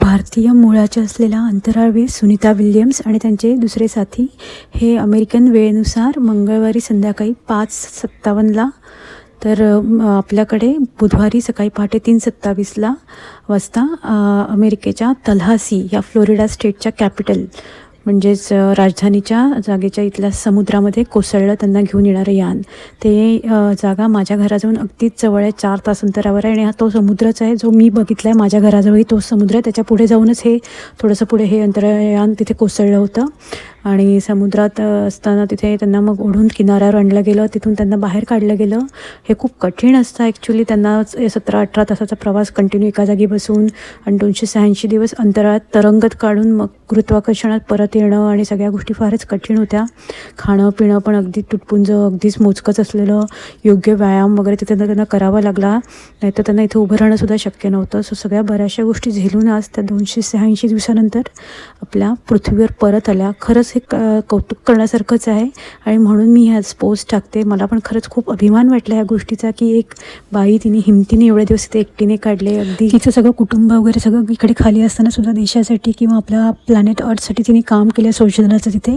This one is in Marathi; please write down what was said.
भारतीय मुळाच्या असलेल्या अंतराळवीर सुनीता विल्यम्स आणि त्यांचे दुसरे साथी हे अमेरिकन वेळेनुसार मंगळवारी संध्याकाळी पाच सत्तावन्नला तर आपल्याकडे बुधवारी सकाळी पहाटे तीन सत्तावीसला वाजता अमेरिकेच्या तल्हासी या फ्लोरिडा स्टेटच्या कॅपिटल म्हणजेच राजधानीच्या जागेच्या इथल्या समुद्रामध्ये कोसळलं त्यांना घेऊन येणारं यान. ते जागा माझ्या घराजवळून अगदीच जवळ आहे चार तास अंतरावर आहे आणि हा तो समुद्रच आहे जो मी बघितला आहे माझ्या घराजवळही तो समुद्र आहे. त्याच्या पुढे जाऊनच हे थोडंसं पुढे हे अंतरयान तिथे कोसळलं होतं. आणि समुद्रात असताना तिथे त्यांना मग ओढून किनाऱ्यावर आणलं गेलं. तिथून त्यांना बाहेर काढलं गेलं. हे खूप कठीण असतं ॲक्च्युली त्यांना सतरा अठरा तासाचा प्रवास कंटिन्यू एका जागी बसून आणि दोनशे शहाऐंशी दिवस अंतराळात तरंगत काढून मग गुरुत्वाकर्षणात परत येणं आणि सगळ्या गोष्टी फारच कठीण होत्या. खाणं पिणं पण अगदी तुटपुंज अगदीच मोजकंच असलेलं. योग्य व्यायाम वगैरे तिथे त्यांना करावा लागला. नाहीतर त्यांना इथे उभं राहणंसुद्धा शक्य नव्हतं. सो सगळ्या बऱ्याचशा गोष्टी झेलून आज त्या दोनशे शहाऐंशी दिवसानंतर आपल्या पृथ्वीवर परत आल्या. खरंच हे क कौतुक करण्यासारखंच आहे. आणि म्हणून मी ह्याच पोस्ट टाकते. मला पण खरंच खूप अभिमान वाटला ह्या गोष्टीचा की एक बाई तिने हिमतीने एवढे दिवस ते एकटीने काढले. अगदी तिचं सगळं कुटुंब वगैरे सगळं इकडे खाली असताना सुद्धा देशासाठी किंवा आपल्या प्लॅनेट अर्थसाठी तिने काम केलं संशोधनाचं तिथे.